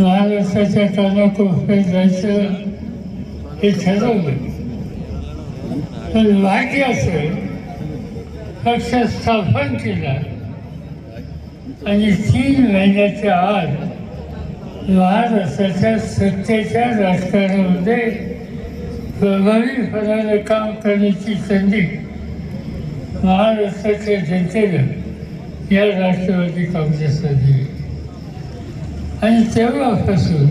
महाराष्ट्राच्या कानाकोपऱ्यात जायचं हे ठरवलं पण भाग्य असं पक्ष स्थापन केला आणि तीन महिन्याच्या आत महाराष्ट्राच्या सत्तेच्या राजकारणामध्ये प्रभावीपणाने काम करण्याची संधी महाराष्ट्राच्या जनतेनं या राष्ट्रवादी काँग्रेसला दिली आणि तेव्हापासून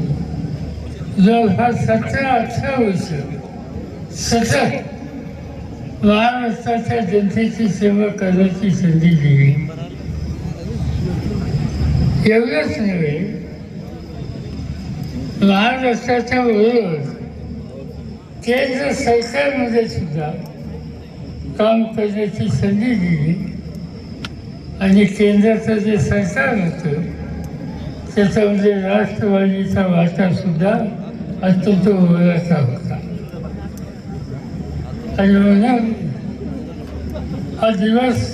जवळपास सतरा अठरा वर्ष सतत महाराष्ट्राच्या जनतेची सेवा करण्याची संधी दिली. एवढंच नव्हे महाराष्ट्राच्या बरोबर केंद्र सरकारमध्ये सुद्धा काम करण्याची संधी दिली. आणि केंद्राचं जे सरकार होतं त्याच्यामध्ये राष्ट्रवादीचा वाटा सुद्धा अत्यंत मोलाचा होता. आणि म्हणून हा दिवस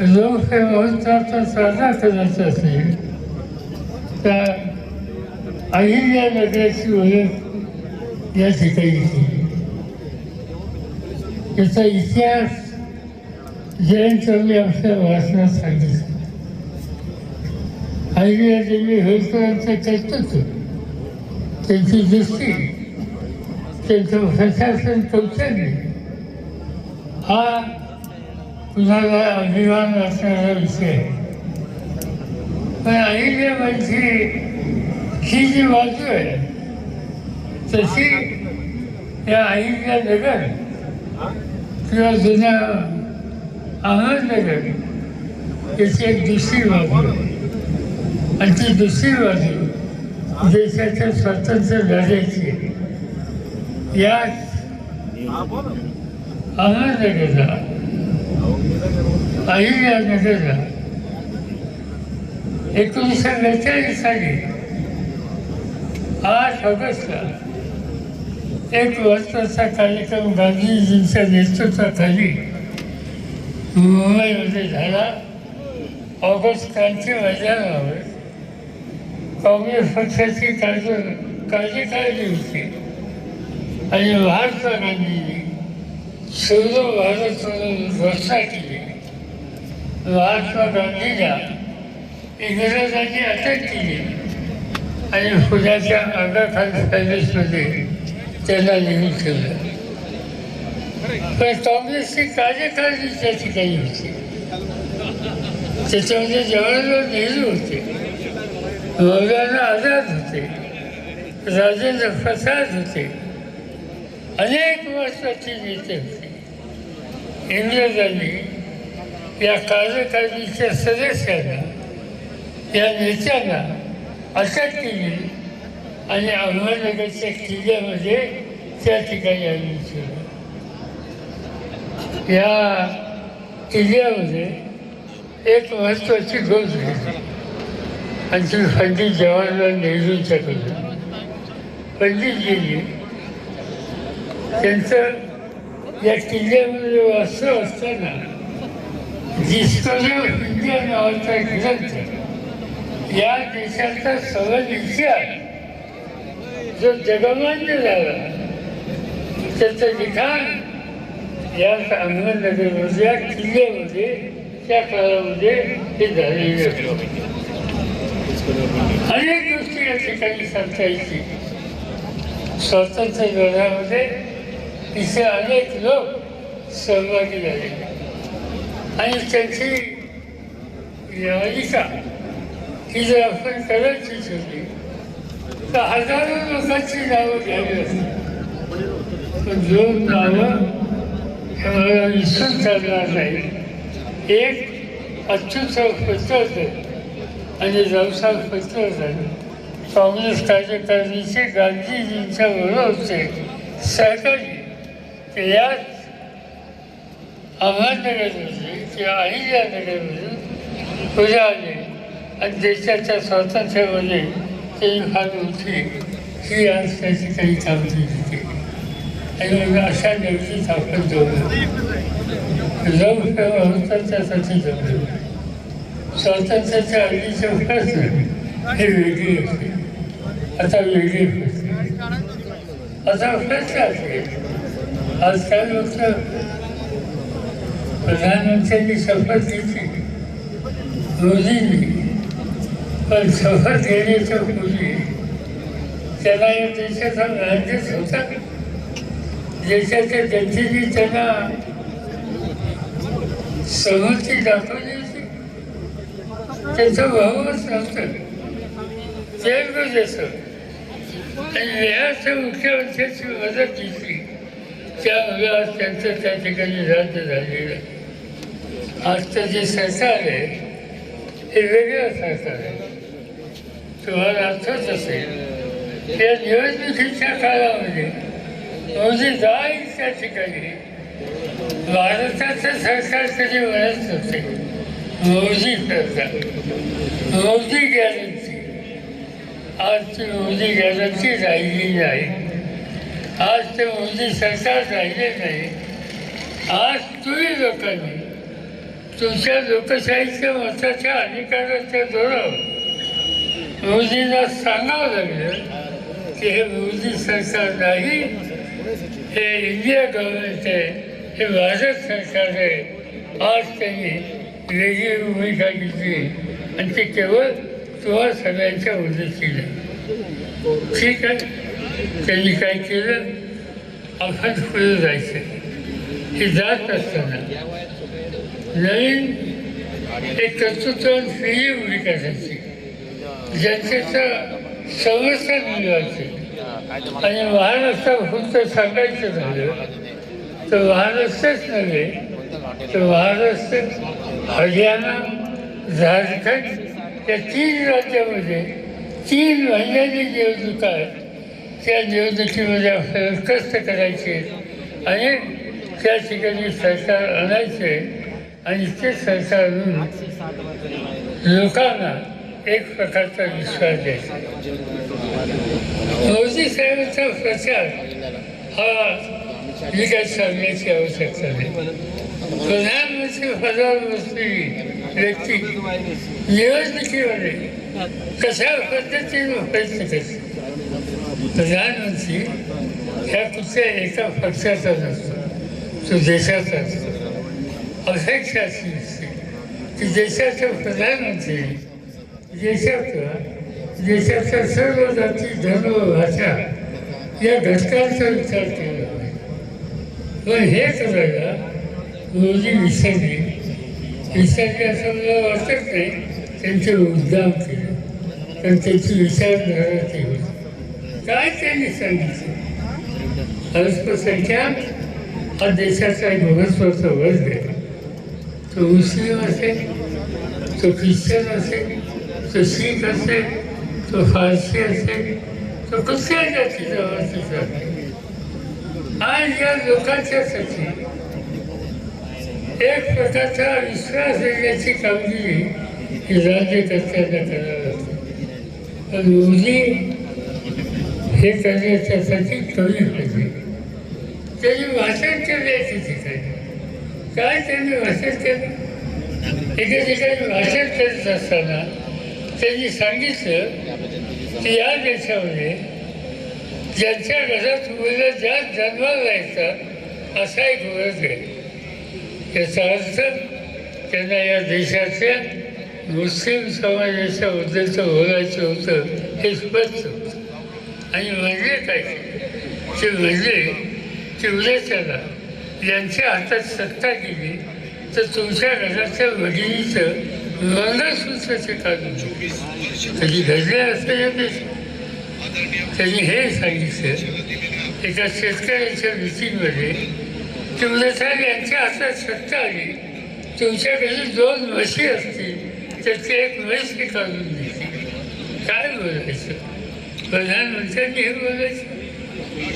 लोकशाही महोत्सवाचा साजरा करायचा असेल तर अहिल्या नगराची ओळख या ठिकाणी त्याचा इतिहास जयंत मी आपल्या वाचनात सांगितलं. अहिल्या देवी होळकरांचं कर्तृत्व त्यांची दृष्टी त्यांचं प्रशासन कौशल्य. हा कुणाला अभिमान असणारा विषय. आहे पण अहिल्याबाईची ही जी बाजू आहे तशी या अहिल्यानगर किंवा जुन्या अहमदनगर याची एक दुसरी बाजू आहे. आणि ती दुसरी बाजू देशाच्या स्वातंत्र्य लढ्याची आहे. यात अहमदनगरला अहिल्यानगरला एकोणीसशे बेचाळीस साली आठ ऑगस्टला एक वर्षाचा कार्यक्रम गांधीजींच्या नेतृत्वाखाली मुंबईमध्ये झाला ऑगस्ट क्रांती मैदानावर काँग्रेस पक्षाची काळजी काळजी काढली होती. आणि महात्मा गांधींनी सर्व भारत घोषणा केली. महात्मा गांधीला इंग्रजांनी अटक केली आणि पुण्याच्या आगाखान पॅलेसमध्ये त्यांना नेऊन ठेवलं. पण काँग्रेसची कार्यकारिणी त्या ठिकाणी होती. त्याच्यामध्ये जवाहरलाल नेहरू होते. मौलाना आझाद होते. राजेंद्र प्रसाद होते. अनेक वर्षाची नेते होते. इंग्रजांनी या कार्यकारिणीच्या सदस्यांना या नेत्यांना अटक केली आणि अहमदनगरच्या किल्ल्यामध्ये त्या ठिकाणी आम्ही केलं या किल्ल्यामध्ये एक महत्त्वाची गोष्ट होती आणि ती पंडित जवाहरलाल नेहरूंच्याकडून पंडितजींनी त्यांचं या किल्ल्यामध्ये वास्तव असताना डिस्कवरी ऑफ इंडिया नावाचा ग्रंथ या देशाचा सगळं इतिहास जो जगमान्य झाला त्याचं लिखाण या अहमदनगरमध्ये या किल्ल्यामध्ये त्या काळामध्ये हे झालेले होते. अनेक गोष्टी या ठिकाणी सांगता येतील. स्वातंत्र्य लढ्यामध्ये तिथे अनेक लोक सहभागी झाले. आणि त्यांची यालिका ही जर आपण करायची ठरली तर हजारो लोकांची नावं घ्यावी असतात पण दोन नावं हे मला विसरून चालणार नाही एक अच्युत होतं आणि व्यवसाय रावसाहेब झाले. काँग्रेस कार्यकारिणीचे गांधीजींच्या बरोबरचे सहकारी ते याच अहमदनगरमध्ये किंवा अहिल्यानगरमध्ये पुढे आले आणि देशाच्या स्वातंत्र्यामध्ये ते फार होते ही आज त्याची काही कामगिरी होते आणि मग अशा निवडीत आपण जवळ जवळ होतात त्यासाठी जवळ स्वातंत्र्याच्या आधीच्या प्रश्न हे वेगळी असते आता वेगळी आता असा आज असेल आजकाल लोक प्रधानमंत्र्यांनी शपथ घेतली. मोदींनी पण शपथ घेण्याच्या पूर्वी त्याला या देशाचा राज्यच होता. देशाच्या जनतेने त्यांना सहमती दाखवली. त्यांचं भावच नव्हतं जैवच असं आणि बिहारच्या मुख्यमंत्र्यांची मदत घेतली. त्या व्यास त्यांचं त्या ठिकाणी राज्य झालेलं आजचं जे सरकार आहे हे वेगळं सरकार आहे. तुम्हाला अर्थच असेल. या निवडणुकीच्या काळामध्ये म्हणजे जाईल त्या ठिकाणी भारताचं सरकार कधी म्हणत नव्हते मोदी सरकार मोदी गॅरंटी आज ती मोदी गॅरंटी राहिली नाही. आज ते मोदी सरकार राहिले नाही. आज तुम्ही लोकांनी तुमच्या लोकशाहीच्या मताच्या अधिकाराच्या जोरावर मोदींना सांगावं लागलं की हे मोदी सरकार नाही हे इंडिया गव्हर्नमेंट आहे हे भारत सरकार आहे. आज त्यांनी वेगळी भूमिका घेतली आणि ते केवळ तुम्हा सगळ्यांच्या मदतीला ठीक आहे. त्यांनी काय केलं? आपण पुढे जायचं. हे जात असताना नवीन एक कर्तृत्व वेगळी भूमिका घ्यायची जनतेचं संरक्षण मिळवायचे आणि महाराष्ट्र फक्त सांगायचं झालं तर महाराष्ट्रच नव्हे तर महाराष्ट्र हरियाणा झारखंड या तीन राज्यामध्ये तीन महिन्याची निवडणुका आहेत त्या निवडणुकीमध्ये आपल्याला कष्ट करायचे आणि त्या ठिकाणी सरकार आणायचे आणि ते सरकार आणून लोकांना एक प्रकारचा विश्वास द्यायचा. मोदी साहेबांचा प्रचार हा विकास करण्याची सांगण्याची आवश्यकता नाही. प्रधानमंत्री पदावर व्यक्ती निवडणुकीमध्ये कशा पद्धतीने प्रयत्न करते प्रधानमंत्री ह्या कुठल्या एका पक्षाचा नसतो तो देशाचा असतो. अपेक्षा अशी असते. की देशाचा प्रधानमंत्री देशाचा देशाच्या सर्व जाती धर्म भाषा या घटकांचा विचार केला पण हे करायला म्हणजे मुलगी विसरली. विसरली असं मला वाटत नाही त्यांचे उद्दाम केलं. पण त्यांची विचारधारा ती काय त्यांनी सांगितलं? अल्पसंख्याक हा देशाचा एक महत्त्वाचा वर्ग आहे. तो मुस्लिम असेल तो ख्रिश्चन असेल तो शीख असेल तो फारसी असेल तो कुठल्या जातीचा वस्तीचा आज या लोकांच्यासाठी एक प्रकारचा विश्वास देण्याची कामगिरी ही राज्यकर्त्यांना करावी लागते पण मोदी हे करण्याच्यासाठी कमी पाहिजे त्यांनी वाचन केले एके ठिकाणी. काय त्यांनी वाचन केलं? एका ठिकाणी वाचन करत असताना त्यांनी सांगितलं की या देशामध्ये ज्यांच्या घरात मुलं ज्या जन्माला येतात असा एक वर्ग आहे. याचा अर्थ त्यांना या देशाच्या मुस्लिम समाजाच्या उद्देश बोलायचं होतं हे स्पष्ट होतं. आणि म्हणजे काय? ते म्हणजे की यांच्या हातात सत्ता गेली तर तुमच्या घराच्या भगिनीचं मंगळसूत्र ते काढून त्याची कधी घडले असं या देशात. त्यांनी हे सांगितलं. एका शेतकऱ्याच्या मिटिंगमध्ये की उद्याच्याला यांच्या हातात सत्ता आली तुमच्या घरी दोन म्हशी असतील त्याची एक म्हैस मी काढून देते. काय बोलायचं? प्रधानमंत्र्यांनी हे बोलायचं?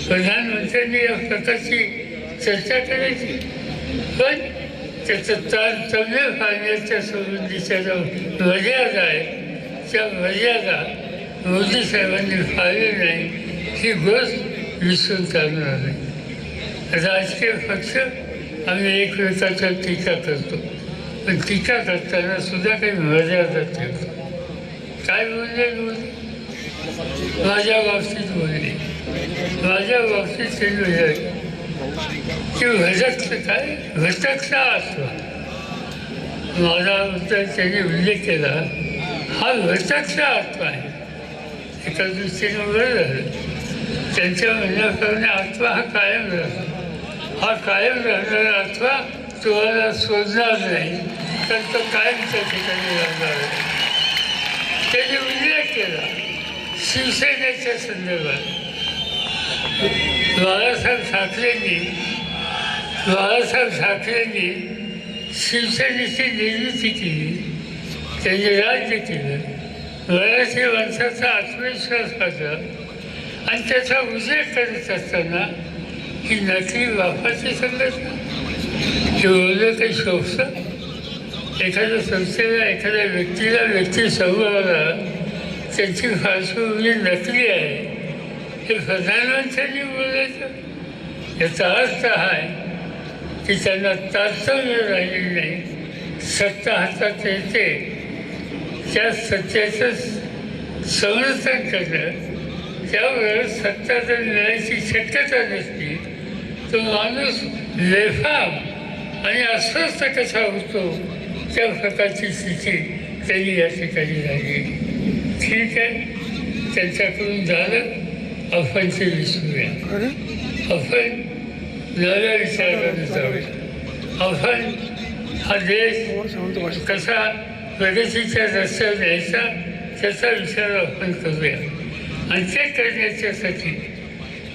प्रधानमंत्र्यांनी या प्रकारची चर्चा करायची? पण त्याचं तारतम्य पाहण्याच्या संबंधीच्या जो मर्यादा आहे त्या मर्यादा मोदी साहेबांनी पाळली नाही ही गोष्ट विसरून चालणार नाही राजकीय पक्ष आम्ही एक एकमेकाच्या टीका करतो. पण टीका करताना सुद्धा काही मर्यादा ठेवतो काय बोलले माझ्या बाबतीत बोलले. माझ्या बाबतीत ते लिहिले की भटकलं काय? भटकता असतो माझा उत्तर त्यांनी उल्लेख केला. हा भटकता आत्मा आहे? एका दृष्टीने बरं झालं त्यांच्या म्हणण्याप्रमाणे आत्मा हा कायम राहतो. हा कायम राहणारा अथवा तुम्हाला शोधणार नाही तर तो कायमच्या ठिकाणी राहणार आहे त्यांनी उल्लेख केला. शिवसेनेच्या संदर्भात बाळासाहेब ठाकरेंनी बाळासाहेब ठाकरेंनी शिवसेनेची निर्मिती केली. त्यांनी राज्य केलं. मराठी माणसाचा आत्मविश्वास होता आणि त्याचा उल्लेख करत असताना ही नटी बापाची संघटना हे ते काही एखाद्या संस्थेला एखाद्या व्यक्तीला व्यक्ती समोरला त्याची पार्श्वभूमी नकली आहे. हे प्रधानमंत्र्यांनी बोलायचं. याचा अर्थ हा आहे की त्यांना तात्पर्य राहिलेलं नाही. सत्ता हातात येते. त्या सत्याचं संरक्षण करणं त्यावेळेस सत्ता जर मिळायची शक्यता नसली तो माणूस लेफाम आणि अस्वस्थ कसा होतो त्या प्रकारची स्थिती त्यांनी या ठिकाणी झाली ठीक आहे त्यांच्याकडून झालं आपण ते विसरूया आपण नव्या विचाराने जाऊया आपण हा देश कसा प्रगतीच्या रस्त्यावर न्यायचा त्याचा विचार आपण करूया. आणि ते करण्याच्यासाठी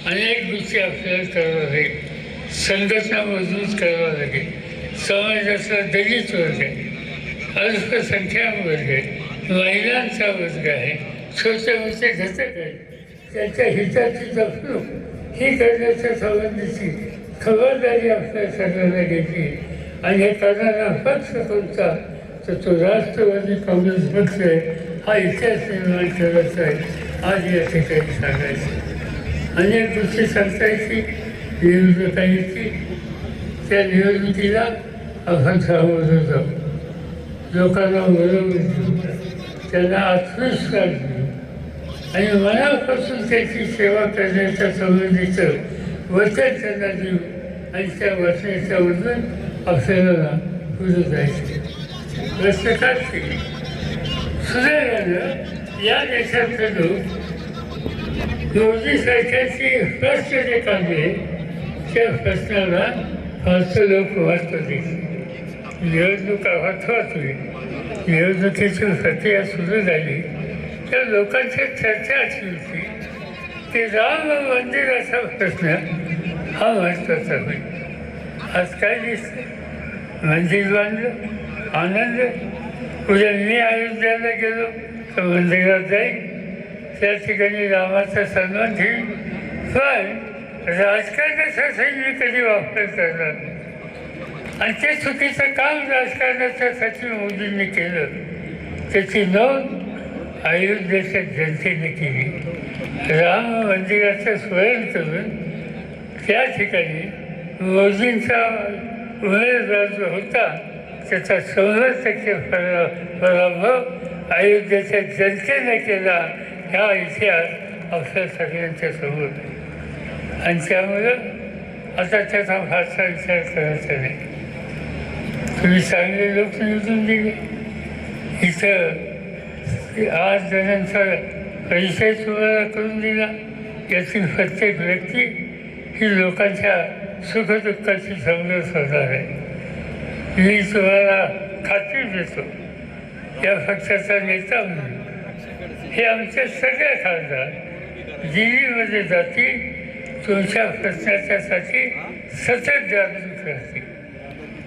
अनेक गोष्टी आपल्याला कराव्या लागेल संघटना मजबूत करावं लागेल समाजाचा दलित वर्ग आहे अल्पसंख्याक वर्ग आहे महिलांचा वर्ग आहे छोटे मोठे घटक आहेत त्यांच्या हिताची जपणूक ही करण्याच्या संबंधीची खबरदारी आपल्या सगळ्यांना घ्यायची आणि हे करणारा पक्ष कोणता? तर तो राष्ट्रवादी काँग्रेस पक्ष आहे. हा इतिहास निर्माण करायचा आहे. आज या ठिकाणी सांगायचं. अनेक गोष्टी सांगता येतील. निवडणुकांची त्या निवडणुकीला आपण सामोरं जाऊ लोकांना बरोबर त्यांना आत्मविश्वास देऊ आणि मनापासून त्याची सेवा करण्याच्या संबंधीचं वचन त्यांना देऊ आणि त्या वचनाच्या वचन आपल्याला पुढे जायचे. प्रत्येकाचे सुदैवानं या देशातले लोक मोदी सरकारची प्रश्न जे काढले प्रश्नाला फारसं लोक वाचत निवडणुका वाचवाचवी निवडणुकीची प्रक्रिया सुरू झाली. तर लोकांची चर्चा अशी होती की राम मंदिराचा प्रश्न हा महत्त्वाचा होईल आज काय दिसतं मंदिर बांधलं? आनंद? उद्या मी अयोध्याला गेलो तर मंदिरात जाईल त्या ठिकाणी रामाचा सन्मान घेईल पण राजकारणासाठी मी कधी वापर करणार नाही. आणि ते चुकीचं काम राजकारणाच्यासाठी मोदींनी केलं त्याची नोंद अयोध्येच्या जनतेने केली राम मंदिराचं स्मरण करून त्या ठिकाणी मोदींचा उमेदवार जो होता त्याचा शंभर टक्के फरा पराभव अयोध्येच्या जनतेने केला हा इतिहास आपल्या सगळ्यांच्या समोर आहे. आणि त्यामुळं आता त्याचा फारसा विचार करायचा नाही. तुम्ही चांगले लोक निवडून दिले. इथं आठ जणांचा परिचय तुम्हाला करून दिला. यातील प्रत्येक व्यक्ती ही लोकांच्या सुखदुःखाची समजत होणार आहे. मी तुम्हाला खात्री देतो. या पक्षाचा नेता म्हणून हे आमचे सगळे खासदार दिल्लीमध्ये जातील. तुमच्या प्रश्नाच्यासाठी सतत जागृत राहतील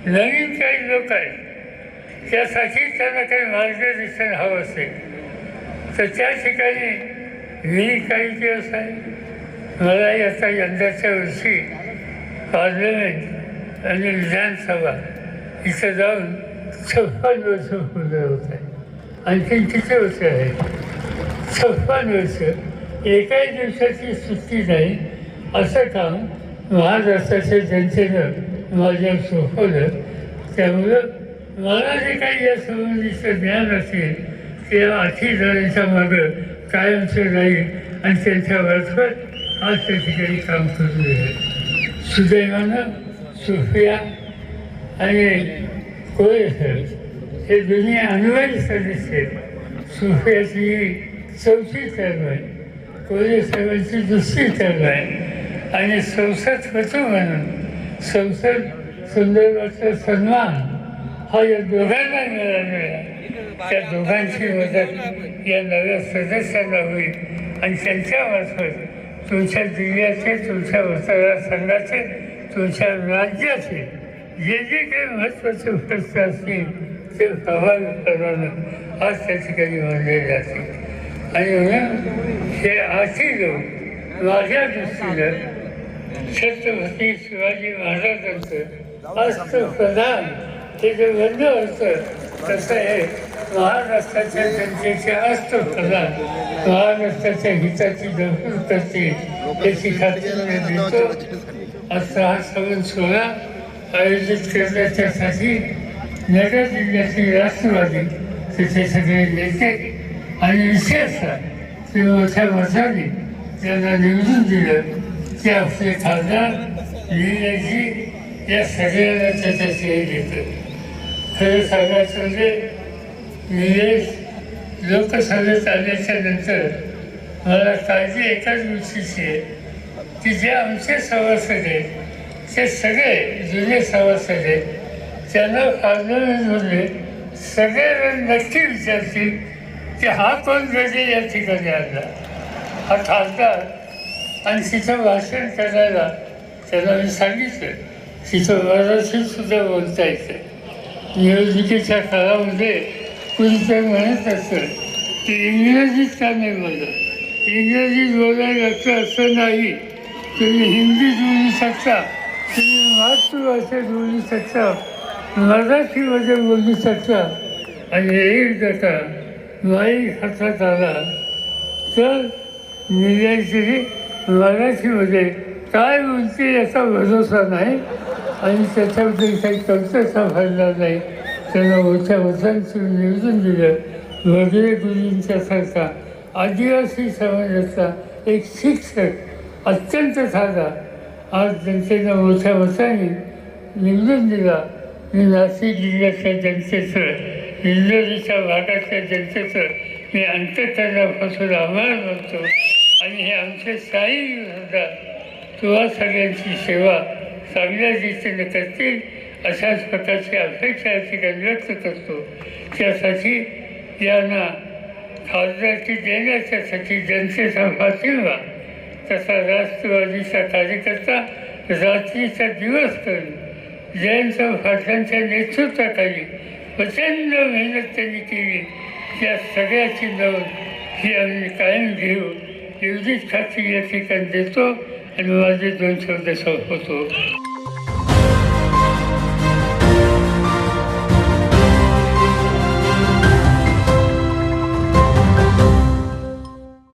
नवीन काही लोक आहेत त्यासाठी त्यांना काही मार्गदर्शन हवं असेल तर त्या ठिकाणी मी काही दिवस आहे. मला आता यंदाच्या वर्षी पार्लमेंट आणि विधानसभा इथं जाऊन छप्पन वर्ष पूर्ण होत आहे. आणखीन किती वर्ष आहे? छप्पन वर्ष. एकाही दिवसाची सुट्टी नाही. असं काम महाराष्ट्राचे जनतेनं माझ्या सोपवलं त्यामुळं मला जे काही या संबंधीचं ज्ञान असेल ते आठी जणांच्या मागं कायमचं राहील आणि त्यांच्या मार्फत आज त्या ठिकाणी काम करू आहे सुदैवानं सुफिया आणि कोळेसर हे दोन्ही अनुवादी सदस्य आहेत. सुफियाची ही चौथी टर्म आहे. कोळी साहेबांची दुसरी टर्म आहे. आणि संसद होतो म्हणून. संसद संदर्भाचा सन्मान हा या दोघांना मिळालेला आहे त्या दोघांची मदत या नव्या सदस्यांना होईल आणि त्यांच्यामार्फत तुमच्या जिल्ह्याचे तुमच्या मतदारसंघाचे तुमच्या राज्याचे जे जे काही महत्त्वाचे प्रश्न असतील ते प्रभावीपणानं आज त्या ठिकाणी मांडले जाते आणि म्हणून हे आशी लोक माझ्या दृष्टीनं छत्रपती शिवाजी महाराजांचं अष्टप्रधान हे जे बंद असतं तसं हे महाराष्ट्राच्या जनतेचे अष्टप्रधान महाराष्ट्राच्या हिताची दखल करते याची खात्री देतो. असं हा सगळं सोहळा आयोजित करण्याच्यासाठी नगर जिल्ह्यातील राष्ट्रवादी तिथे सगळे नेते आणि विशेषतः मोठ्या मताने त्यांना निवडून दिलं. ते आपले खासदार लिहिण्याची या सगळ्यांना त्याचा श्रेय देतं खरं सांगायचं म्हणजे निलेश लोकसभेत आल्याच्यानंतर मला काळजी एकाच गोष्टीची आहे की जे आमचे सभासद आहेत ते सगळे जुने सभासद आहेत त्यांना खासदारांमध्ये सगळेजण नक्की विचारतील की हा कोण गजे या ठिकाणी आणला हा खासदार आणि तिथं भाषण करायला त्यांना मी सांगितलं. तिथं मराठीत सुद्धा बोलता येतं. निवडणुकीच्या काळामध्ये कुणी तर म्हणत असतं की इंग्रजीत का नाही बोलत? इंग्रजीत बोलायचं असं नाही. तुम्ही हिंदीत बोलू शकता तुम्ही मातृभाषेत बोलू शकता मराठीमध्ये बोलू शकता. आणि एक का माई हातात आला तर निलेशजी मराठीमध्ये म्हणजे काय बोलते याचा भरोसा नाही आणि त्याच्याबद्दल काही कमतरता भरणार नाही. त्यांना मोठ्या मतांचं निवडून दिलं. वगैरे गुरुंच्यासारखा आदिवासी समाजाचा एक शिक्षक अत्यंत साधा. आज जनतेनं मोठ्या मताने निवडून दिला. मी नाशिक जिल्ह्याच्या जनतेचं हिंदोलीच्या भागातल्या जनतेचं मी अंतकरणापासून आभार मानतो. आणि हे आमचे साई सुद्धा किंवा सगळ्यांची सेवा चांगल्या रीतीने करतील अशाच प्रकारची अपेक्षा ठिकाणी व्यक्त करतो. त्यासाठी यांना खासदारकी देण्याच्यासाठी जनतेचा पाठिंबा तसा राष्ट्रवादीचा कार्यकर्ता रात्रीचा दिवस करून जयंत पाटलांच्या नेतृत्वाखाली प्रचंड मेहनत त्यांनी केली. त्या सगळ्याची नोंद ही आम्ही कायम घेऊ. एवढीच खात्री या ठिकाणी देतो आणि माझे दोन शब्द संपवतो